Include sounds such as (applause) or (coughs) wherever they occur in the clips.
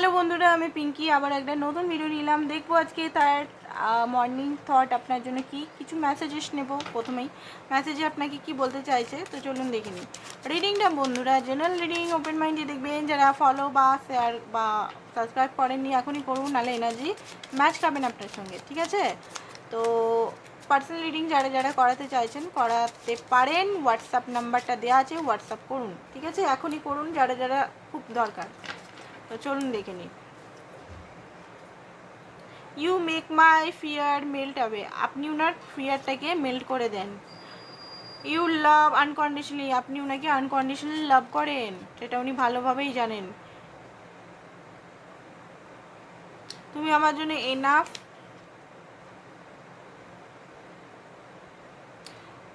Hello বন্ধুরা, আমি পিঙ্কি। আবার একটা নতুন ভিডিও নিলাম দেখব আজকে তার মর্নিং থট আপনার জন্য কি, কিছু মেসেজেস নেব প্রথমেই। মেসেজে আপনাকে কি বলতে চাইছে, তো চলুন দেখে নিই। রিডিংটা বন্ধুরা জেনারেল রিডিং ওপেন মাইন্ডে দেখবেন, যারা ফলো বা শেয়ার বা সাবস্ক্রাইব করেননি, এখনই করুন নাহলে এনার্জি ম্যাচ খাবেন আপনার সঙ্গে, ঠিক আছে? তো পার্সোনাল রিডিং যারা যারা করাতে চাইছেন, করাতে পারেন। হোয়াটসঅ্যাপ নাম্বারটা দেওয়া আছে হোয়াটসঅ্যাপ করুন, ঠিক আছে? এখনই করুন যারা যারা খুব দরকার। তো চলুন দেখে নিই। You make my fear melt হবে আপনি ওনার ফিয়ারটাকে মেল্ট করে দেন। ইউ লাভ আনকন্ডিশনালি আপনি ওনাকে আনকন্ডিশনালি লাভ করেন। সেটা উনি ভালোভাবেই জানেন। তুমি আমার জন্য এনাফ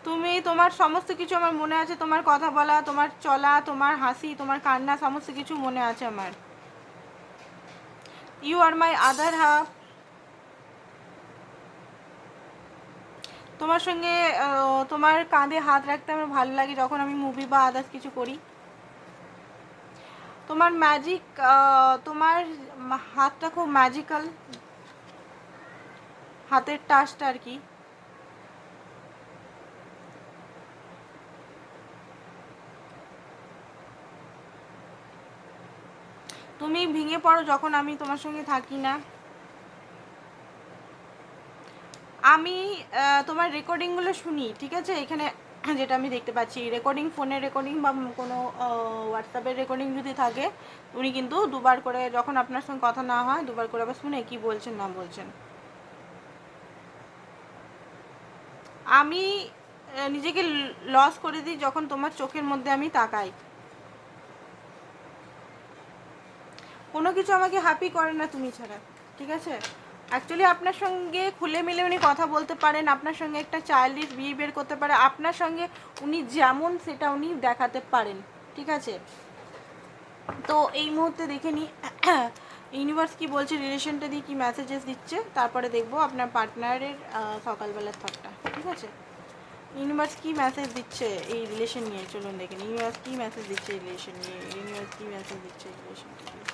তুমি তোমার সমস্ত কিছু আমার মনে আছে। তোমার কথা বলা, তোমার চলা, তোমার হাসি, তোমার কান্না, সমস্ত কিছু মনে আছে আমার। You R my other half তোমার সঙ্গে তোমার কাঁধে হাত রাখতে আমার ভালো লাগে যখন আমি মুভি বা আদার্স কিছু করি। তোমার ম্যাজিক তোমার হাতটা খুব ম্যাজিক্যাল হাতের টাচটা আর কি। তুমি ভেঙে পড়ো যখন আমি তোমার সঙ্গে থাকি না। আমি তোমার রেকর্ডিংগুলো শুনি, ঠিক আছে? এখানে (clears throat) যেটা আমি দেখতে পাচ্ছি রেকর্ডিং ফোনের রেকর্ডিং বা কোনো হোয়াটসঅ্যাপের রেকর্ডিং যদি থাকে, উনি কিন্তু দুবার করে যখন আপনার সঙ্গে কথা না হয়, দুবার করে আবার শুনে কি বলছেন, না বলছেন। আমি নিজেকে লস করে দিই যখন তোমার চোখের মধ্যে আমি তাকাই। কোনো কিছু আমাকে হ্যাপি করে না তুমি ছাড়া, ঠিক আছে? অ্যাকচুয়ালি আপনার সঙ্গে খুলে মিলে উনি কথা বলতে পারেন, আপনার সঙ্গে একটা চাইল্ডিশ বিহেভিয়ার করতে পারে, আপনার সঙ্গে উনি যেমন সেটা উনি দেখাতে পারেন, ঠিক আছে? তো এই মুহূর্তে দেখে নিই ইউনিভার্স কি বলছে, রিলেশনটা দিয়ে কি মেসেজেস দিচ্ছে, তারপরে দেখব আপনার পার্টনারের সকালবেলার থটটা ঠিক আছে? ইউনিভার্স কি মেসেজ দিচ্ছে এই রিলেশন নিয়ে? চলুন দেখেন ইউনিভার্স কি মেসেজ দিচ্ছে এই রিলেশন নিয়ে? ইউনিভার্স কি মেসেজ দিচ্ছে এই রিলেশনটা নিয়ে?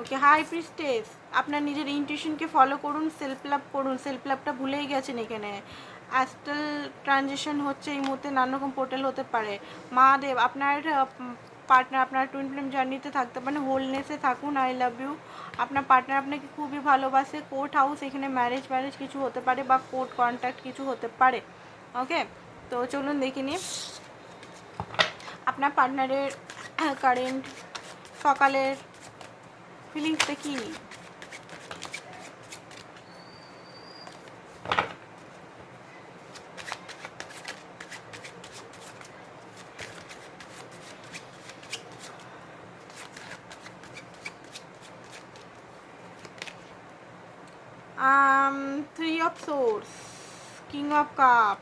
ওকে হাই প্রিস্টেস আপনার নিজের ইনটিউশনকে ফলো করুন সেলফ লাভ করুন। সেলফ লাভটা ভুলেই গেছেন এখানে। অ্যাস্ট্রাল ট্রানজেকশন হচ্ছে এই মুহূর্তে নানা রকম পোর্টাল হতে পারে। মহাদেব আপনার পার্টনার আপনার টুইন ফিল্ম জার্নিতে থাকতে পারেন। হোলনেসে থাকুন আই লাভ ইউ আপনার পার্টনার আপনাকে খুবই ভালোবাসে। কোর্ট হাউস এখানে ম্যারেজ ম্যারেজ কিছু হতে পারে বা কোর্ট কন্ট্যাক্ট কিছু হতে পারে। ওকে তো চলুন দেখে নিই। আপনার পার্টনারের কারেন্ট সকালের ফিলিংসটা কি um three of swords king of cup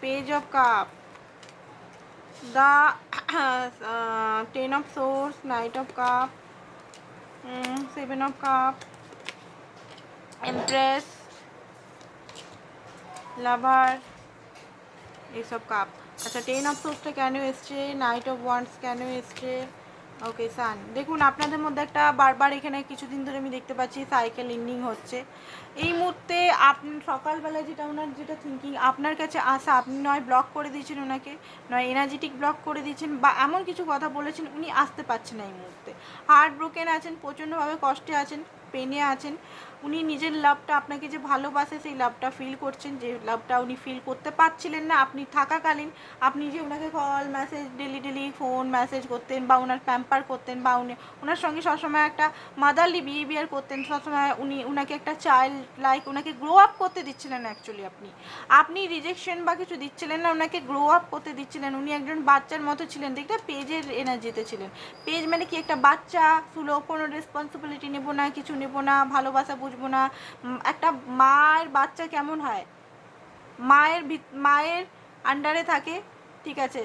page of cup the (coughs) uh, ten of swords knight of cup Mm, of cup empress lover এইসব কাপ আচ্ছা টেন অফ সোর্সটা কেন এসছে? নাইট অফ ওয়ান্ডস কেন এসছে? ওকে সান দেখুন, আপনাদের মধ্যে একটা বারবার এখানে কিছুদিন ধরে আমি দেখতে পাচ্ছি সাইকেল ইন্ডিং হচ্ছে। এই মুহূর্তে আপনি সকালবেলায় যেটা ওনার যেটা থিঙ্কিং আপনার কাছে আসা আপনি নয় ব্লক করে দিয়েছেন ওনাকে, নয় এনার্জেটিক ব্লক করে দিয়েছেন, বা এমন কিছু কথা বলেছেন, উনি আসতে পারছেন না এই মুহূর্তে। হার্ট ব্রোকেন আছেন, প্রচণ্ডভাবে কষ্টে আছেন পেনে আছেন, উনি নিজের লাভটা, আপনাকে যে ভালোবাসে সেই লাভটা ফিল করছেন, যে লাভটা উনি ফিল করতে পারছিলেন না, আপনি থাকাকালীন আপনি যে ওনাকে call message daily daily phone message করতেন বা ওনার প্যাম্পার করতেন বা উনি, ওনার সঙ্গে সবসময় একটা মাদারলি বিহেভিয়ার করতেন, সবসময় উনি ওনাকে একটা চাইল্ড লাইক ওনাকে গ্রো আপ করতে দিচ্ছিলেন অ্যাকচুয়ালি আপনি। আপনি রিজেকশন বা কিছু দিচ্ছিলেন না ওনাকে গ্রো আপ করতে দিচ্ছিলেন, উনি একজন বাচ্চার মতো ছিলেন, দেখতে পেজের এনার্জিতে ছিলেন। পেজ মানে কি, একটা বাচ্চা সুলো কোনো রেসপন্সিবিলিটি নেব না, কিছু নেব না, ভালোবাসা বুঝব না। একটা মায়ের বাচ্চা কেমন হয়? মায়ের মায়ের আন্ডারে থাকে, ঠিক আছে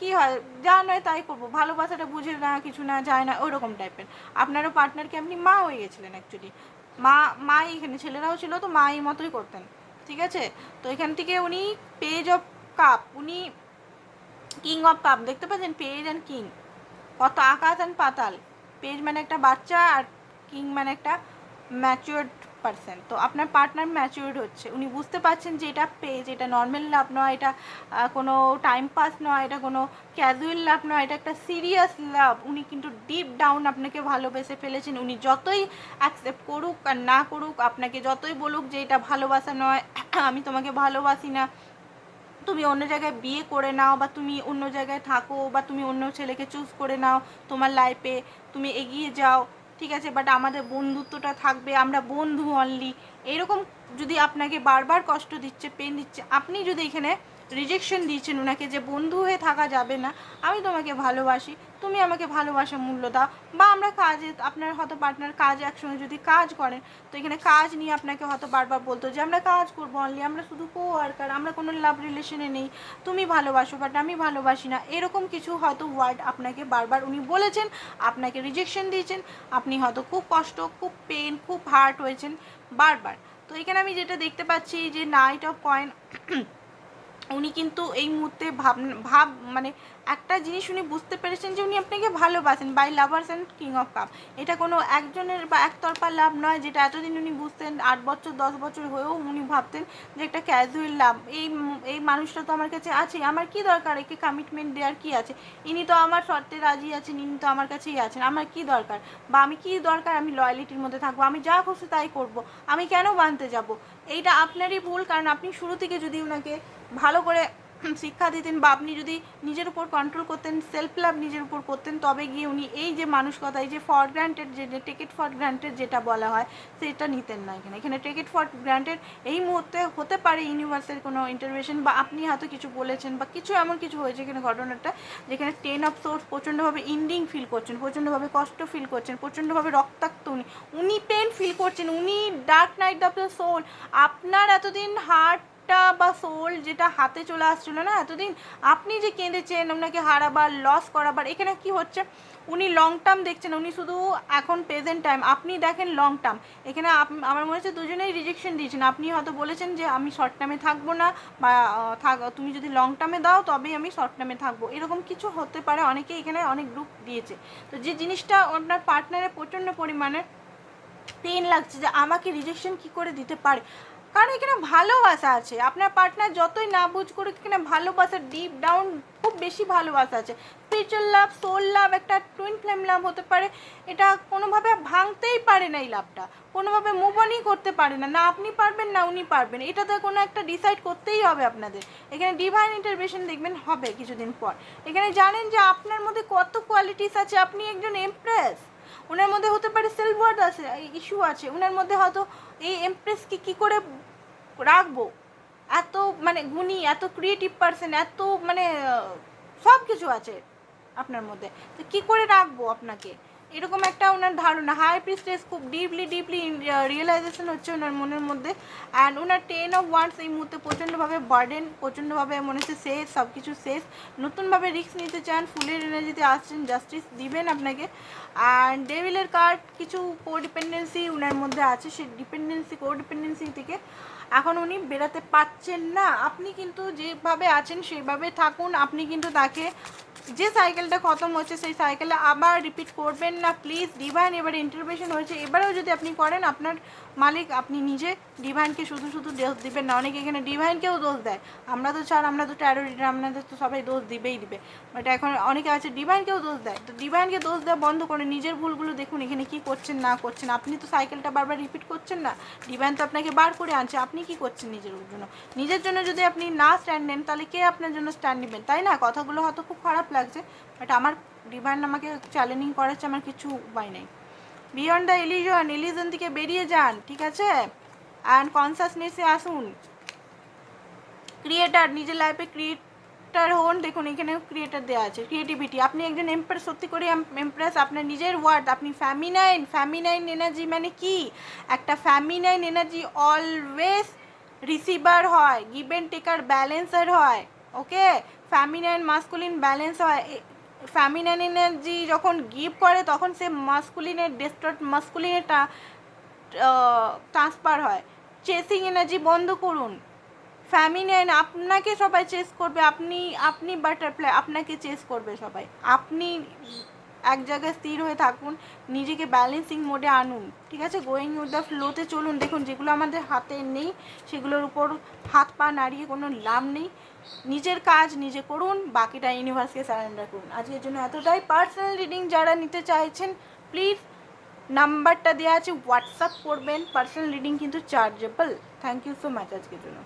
কি হয়, যা নয় তাই করব। ভালোবাসাটা বুঝে না, কিছু না, যায় না, ওরকম টাইপের আপনারও পার্টনারকে আপনি মা হয়ে গেছিলেন অ্যাকচুয়ালি মা, মাই এখানে, ছেলেরাও ছিল তো মাই মতোই করতেন, ঠিক আছে? তো এখান থেকে উনি পেজ অফ কাপ উনি কিং অফ কাপ দেখতে পাচ্ছেন? পেজ অ্যান্ড কিং কত আকাশ অ্যান্ড পাতাল। পেজ মানে একটা বাচ্চা আর কিং মানে একটা ম্যাচিওর্ড পার্সন তো আপনার পার্টনার ম্যাচিওর্ড হচ্ছে। উনি বুঝতে পারছেন যে এটা পেজ এটা নর্মাল লাভ নয়, এটা কোনো টাইম পাস নয়, এটা কোনো ক্যাজুয়াল লাভ নয়, এটা একটা সিরিয়াস লাভ উনি কিন্তু ডিপ ডাউন আপনাকে ভালোবেসে ফেলেছেন। উনি যতই অ্যাকসেপ্ট করুক আর না করুক, আপনাকে যতই বলুক যে এটা ভালোবাসা নয়, আমি তোমাকে ভালোবাসি না। তুমি অন্য জায়গায় বিয়ে করে নাও বা তুমি অন্য জায়গায় থাকো বা তুমি অন্য ছেলেকে চুজ করে নাও তোমার লাইফে তুমি এগিয়ে যাও। ঠিক আছে বাট আমাদের বন্ধুত্বটা থাকবে, আমরা বন্ধু অনলি এরকম যদি আপনাকে বারবার কষ্ট দিচ্ছে পেন দিচ্ছে, আপনি যদি এখানে রিজেকশন দিয়েছেন ওনাকে যে বন্ধু হয়ে থাকা যাবে না, আমি তোমাকে ভালোবাসি। তুমি আমাকে ভালোবাসা মূল্য দাও। বা আমরা কাজে, আপনার হয়তো পার্টনার কাজ একসঙ্গে যদি কাজ করেন তো এখানে কাজ নিয়ে আপনাকে হয়তো বারবার বলতো যে, আমরা কাজ করব অনলি আমরা শুধু কো ওয়ার্কার আমরা কোনো লাভ রিলেশনে নেই, তুমি ভালোবাসো বাট আমি ভালোবাসি না। এরকম কিছু হয়তো ওয়ার্ড আপনাকে বারবার উনি বলেছেন, আপনাকে রিজেকশন দিয়েছেন, আপনি হয়তো খুব কষ্ট, খুব পেন খুব হার্ট হয়েছেন বারবার। তো এখানে আমি যেটা দেখতে পাচ্ছি যে নাইট অফ কয়েন উনি কিন্তু এই মুহূর্তে ভাব ভাব মানে একটা জিনিস উনি বুঝতে পেরেছেন যে উনি আপনাকে ভালোবাসেন by lovers and king of cup এটা কোনো একজনের বা একতরফা লাভ নয়, যেটা এতদিন উনি বুঝতেন, আট বছর, দশ বছর হয়েও উনি ভাবতেন যে একটা ক্যাজুয়াল লাভ এই এই মানুষটা তো আমার কাছে আছে, আমার কি দরকার? একে কমিটমেন্ট দেওয়ার কি আছে? ইনি তো আমার শর্তে রাজি আছেন, ইনি তো আমার কাছেই আছেন, আমার কি দরকার? বা আমি কি দরকার? আমি লয়ালিটির মধ্যে থাকব, আমি যা খুশি তাই করব, আমি কেন বানতে যাব? এইটা আপনারই ভুল, কারণ আপনি শুরু থেকে যদি ওনাকে ভালো করে (clears throat) শিক্ষা দিতেন বা আপনি যদি নিজের উপর কন্ট্রোল করতেন সেলফ লাভ নিজের উপর করতেন, তবে গিয়ে উনি এই যে মানসিকতা, এই যে ফর গ্রান্টেড যে টেকেট ফর গ্রান্টেড যেটা বলা হয়, সেটা নিতেন না এখানে। এখানে টেকেট ফর গ্রান্টেড এই মুহূর্তে হতে পারে ইউনিভার্সের কোনো ইন্টারভেশন বা আপনি হয়তো কিছু বলেছেন বা কিছু এমন কিছু হয়েছে এখানে ঘটনাটা যেখানে টেন অফ সোর্স প্রচণ্ডভাবে ইন্ডিং ফিল করছেন, প্রচণ্ডভাবে কষ্ট ফিল করছেন, প্রচণ্ডভাবে রক্তাক্ত উনি উনি পেন ফিল করছেন, উনি dark night of the soul আপনার এতদিন হার্টটা বা সোল যেটা হাতে চলে আসছিল না, এতদিন আপনি যে কেঁদেছেন ওনাকে হারাবার লস করাবার, এখানে কি হচ্ছে? উনি লং টার্ম দেখছেন, উনি শুধু এখন প্রেজেন্ট টাইম আপনি দেখেন লং টার্ম এখানে আমার মনে হচ্ছে দুজনেই রিজেকশন দিয়েছেন। আপনি হয়তো বলেছেন যে, আমি শর্ট টার্মে থাকব না বা থাক, তুমি যদি লং টার্মে দাও, তবেই আমি শর্ট টার্মে থাকব। এরকম কিছু হতে পারে অনেকেই এখানে অনেক গ্রুপ দিয়েছে। তো যে জিনিসটা আপনার পার্টনারের প্রচণ্ড পরিমাণে পেন লাগছে যে, আমাকে রিজেকশন কি করে দিতে পারে? কারণ এখানে ভালোবাসা আছে। আপনার পার্টনার যতই না বুঝ করুক, এখানে ভালোবাসা ডিপ ডাউন খুব বেশি ভালোবাসা আছে। স্পিরিচুয়াল লাভ সোল লাভ একটা টুইন ফ্লেম লাভ হতে পারে। এটা কোনোভাবে ভাঙতেই পারে না এই লাভটা কোনোভাবে মুভ অনই করতে পারে না। না আপনি পারবেন, না উনি পারবেন। এটা তো কোনো একটা ডিসাইড করতেই হবে আপনাদের। এখানে ডিভাইন ইন্টারভেশন দেখবেন হবে কিছুদিন পর। এখানে জানেন যে আপনার মধ্যে কত কোয়ালিটিস আছে। আপনি একজন এমপ্রেস ওনার মধ্যে হতে পারে সেলফ ওয়ার্ড আছে ইস্যু আছে। ওনার মধ্যে হয়তো এই এমপ্রেসকে কী করে রাখব। এত মানে গুণী, এত ক্রিয়েটিভ পার্সন এত মানে সব কিছু আছে আপনার মধ্যে। তো কি করে রাখব আপনাকে? এরকম একটা ওনার ধারণা। হাই প্রিস্টেস খুব ডিপলি ডিপলি রিয়েলাইজেশন হচ্ছে ওনার মনের মধ্যে। অ্যান্ড ওনার টেন অফ ওয়ান্স এই মুহূর্তে প্রচণ্ডভাবে বার্ডেন প্রচণ্ডভাবে মনে হচ্ছে শেষ সব কিছু শেষ। নতুনভাবে রিস্ক নিতে চান, ফুলের এনার্জিতে আসছেন জাস্টিস দিবেন আপনাকে। অ্যান্ড ডেভিলের কার্ড কিছু কোডিপেন্ডেন্সি ওনার মধ্যে আছে সেই ডিপেন্ডেন্সি কোডিপেন্ডেন্সি থেকে এখন উনি বেরাতে পারছেন না। আপনি কিন্তু যেভাবে আছেন সেভাবে থাকুন। আপনি কিন্তু তাকে যে সাইকেলটা খতম হচ্ছে, সেই সাইকেলে আবার রিপিট করবেন না। প্লিজ ডিভাইন এবারে ইন্টারভেশন হয়েছে। এবারেও যদি আপনি করেন, আপনার মালিক আপনি নিজে ডিভাইনকে শুধু শুধু দোষ দিবেন না। অনেকে এখানে ডিভাইনকেও দোষ দেয়। আমরা তো ছাড়, আমরা তো ট্যারো রিডার আপনাদের তো সবাই দোষ দিবেই দিবে। বাট এখন অনেকে আছে ডিভাইনকেও দোষ দেয়। তো ডিভাইনকে দোষ দেওয়া বন্ধ করে, নিজের ভুলগুলো দেখুন, এখানে কি করছেন, না করছেন। আপনি তো সাইকেলটা বারবার রিপিট করছেন না। ডিভাইন তো আপনাকে বার করে আনছে। আপনি কি করছেন নিজের জন্য? নিজের জন্য যদি আপনি না স্ট্যান্ড নেন, তাহলে কে আপনার জন্য স্ট্যান্ড নেবেন? তাই না? কথাগুলো হয়তো খুব খারাপ লাগছে বাট আমার ডিভাইন আমাকে চ্যালেঞ্জিং করাচ্ছে, আমার কিছু উপায় নেই। বিয়ন্ড দ্য ইলিজন ইলিজন থেকে বেরিয়ে যান, ঠিক আছে? অ্যান্ড কনসাসনেসে আসুন। ক্রিয়েটার নিজের লাইফে ক্রিয়েটার হন, দেখুন এখানে ক্রিয়েটার দেওয়া আছে। ক্রিয়েটিভিটি আপনি একজন এমপ্রেস সত্যি করে এমপ্রেস আপনার নিজের ওয়ার্ড আপনি ফ্যামিনাইন ফ্যামিনাইন এনার্জি মানে কি? একটা ফ্যামিনাইন এনার্জি অলওয়েজ রিসিভার হয় গিভ অ্যান্ড টেকার ব্যালেন্সার হয় ওকে ফ্যামিনাইন মাস্কুলিন ব্যালেন্স হয়। ফ্যামিনাইন এনার্জি যখন গিভ করে, তখন সে মাস্কুলিনের ডেস্ট্রট মাস্কুলিনেরটা ট্রান্সফার হয়। চেসিং এনার্জি বন্ধ করুন। ফ্যামিলিয়ান আপনাকে সবাই চেস করবে, আপনি আপনি বাটারফ্লাই আপনাকে চেস করবে সবাই। আপনি এক জায়গায় স্থির হয়ে থাকুন, নিজেকে ব্যালেন্সিং মোডে আনুন, ঠিক আছে? গোয়িং উইথ দ্য ফ্লোতে চলুন। দেখুন, যেগুলো আমাদের হাতে নেই, সেগুলোর উপর হাত পা নাড়িয়ে কোনো লাভ নেই। নিজের কাজ নিজে করুন, বাকিটা ইউনিভার্সকে সারেন্ডার করুন। আজকের জন্য এতটাই। পার্সোনাল রিডিং যারা নিতে চাইছেন প্লিজ নাম্বারটা দেওয়া আছে হোয়াটসঅ্যাপ করবেন। পার্সোনাল রিডিং কিন্তু chargeable thank you so much আজকের জন্য।